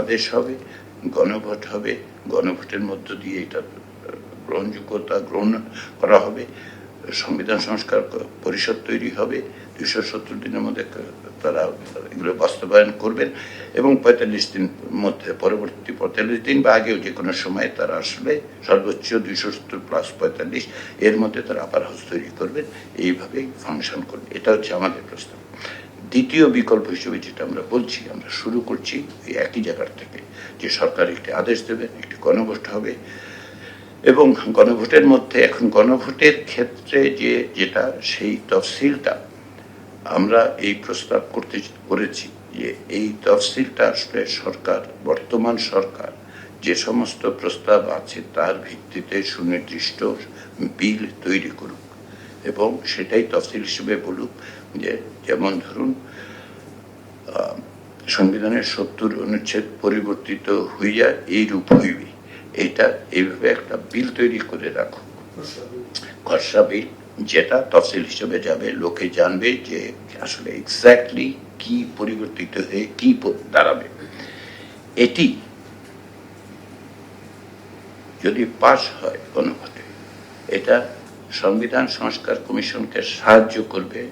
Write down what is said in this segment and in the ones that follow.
আদেশ হবে, গণভোট হবে, গণভোটের মধ্য দিয়ে এটা গ্রহণযোগ্যতা গ্রহণ করা হবে, সংবিধান সংস্কার পরিষদ তৈরি হবে দুশো সত্তর দিনের মধ্যে তারা এগুলো বাস্তবায়ন করবেন এবং পঁয়তাল্লিশ দিন মধ্যে, পরবর্তী পঁয়তাল্লিশ দিন বা আগেও যে কোনো সময় তারা আসলে সর্বোচ্চ দুইশো সত্তর প্লাস পঁয়তাল্লিশ এর মধ্যে তারা আপার হাউস তৈরি করবেন, এইভাবেই ফাংশন করবে। এটা হচ্ছে আমাদের প্রস্তাব দ্বিতীয় বিকল্প হিসেবে যেটা আমরা বলছি, আমরা শুরু করছি এই একই জায়গার থেকে। যে সরকার একটি আদেশ দেবেন একটি গণভোট হবে এবং গণভোটের মধ্যে এখন গণভোটের ক্ষেত্রে যে যেটা সেই তফসিলটা আমরা এই প্রস্তাব করতে করেছি যে এই তফসিলটা আসলে সরকার, বর্তমান সরকার যে সমস্ত প্রস্তাব আছে তার ভিত্তিতে সুনির্দিষ্ট বিল তৈরি করুক। এবং সেটাই তফসিল হিসেবে বলুক যে যেমন ধরুন সংবিধানের সত্তর অনুচ্ছেদ পরিবর্তিত হইয়া এই রূপ হইবে। এটা এইভাবে একটা বিল তৈরি করে রাখুক খসড়া বিল যেটা তফসিল হিসেবে যাবে, লোকে জানবে যে আসলে এক্স্যাক্টলি কি পরিবর্তিত হয়ে কি দাঁড়াবে। এটি যদি পাশ হয় গণভোটে এটা সংবিধান সংস্কার কমিশনকে সাহায্য করবে।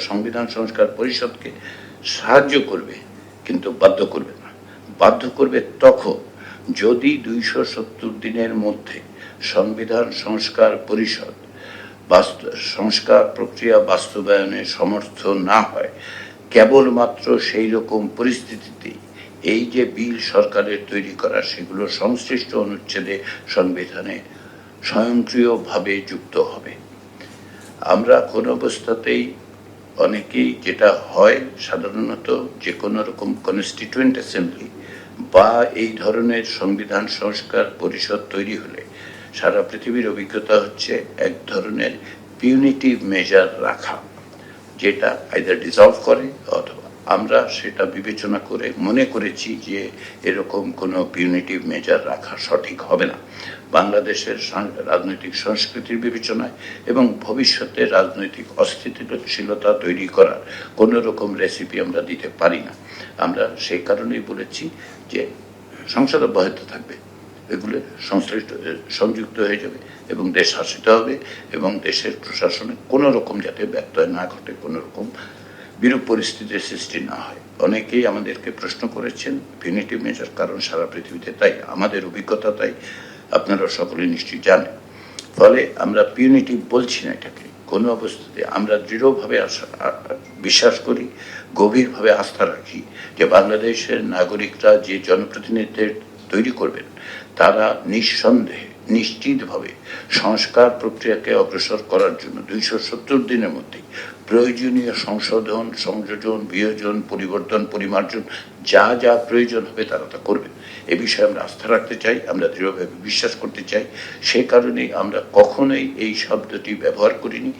সংবিধান সংস্কার পরিষদকে সাহায্য করবে, কিন্তু বাধ্য করবে না। বাধ্য করবে তখন যদি দুইশো সত্তর দিনের মধ্যে সংবিধান সংস্কার পরিষদ বাস্ত- সংস্কার প্রক্রিয়া বাস্তবায়নে সমর্থ না হয়, কেবলমাত্র সেই রকম পরিস্থিতিতেই এই যে বিল সরকারের তৈরি করা, সেগুলো সংশ্লিষ্ট অনুচ্ছেদে সংবিধানে স্বয়ংক্রিয়ভাবে যুক্ত হবে। আমরা কোনো অবস্থাতেই অনেকেই যেটা হয় সাধারণত যে কোনো রকম কনস্টিটিউয়েন্ট অ্যাসেম্বলি বা এই ধরনের সংবিধান সংস্কার পরিষদ তৈরি হলে সারা পৃথিবীর অভিজ্ঞতা হচ্ছে এক ধরনের পিউনিটিভ মেজার রাখা, যেটা আইদার ডিসলভ করে অথবা আমরা সেটা বিবেচনা করে মনে করেছি যে এরকম কোনো পিউনিটিভ মেজার রাখা সঠিক হবে না। বাংলাদেশের রাজনৈতিক সংস্কৃতির বিবেচনায় এবং ভবিষ্যতে রাজনৈতিক অস্থিতিশীলতা তৈরি করার কোনো রকম রেসিপি আমরা দিতে পারি না। আমরা সেই কারণেই বলেছি যে সংসদ অব্যাহত থাকবে, এগুলো সংশ্লিষ্ট, সংযুক্ত হয়ে যাবে এবং দেশ শাসিত হবে এবং দেশের প্রশাসনে কোনো রকম যাতে ব্যত্যয় না ঘটে, কোনো রকম বিরূপ পরিস্থিতির সৃষ্টি না হয়। অনেকেই আমাদেরকে প্রশ্ন করেছেন ভিনিটি মেজার কারণ সারা পৃথিবীতে তাই, আমাদের অভিজ্ঞতা তাই আপনারা সকলে নিশ্চয়ই জানেন। ফলে আমরা পিউনিটি বলছি না এটাকে। কোনো অবস্থাতে আমরা দৃঢ়ভাবে বিশ্বাস করি, গভীরভাবে আস্থা রাখি যে বাংলাদেশের নাগরিকরা যে জনপ্রতিনিধিদের তৈরি করবেন, তারা নিঃসন্দেহে নিশ্চিতভাবে সংস্কার প্রক্রিয়াকে অগ্রসর করার জন্য দুইশো সত্তর দিনের মধ্যে প্রয়োজনীয় সংশোধন, সংযোজন, বিয়োজন, পরিবর্তন, পরিমার্জন, যা যা প্রয়োজন হবে তারা তা করবে। এ বিষয়ে আমরা আস্থা রাখতে চাই, আমরা দৃঢ়ভাবে বিশ্বাস করতে চাই। সে কারণেই আমরা কখনোই এই শব্দটি ব্যবহার করিনি।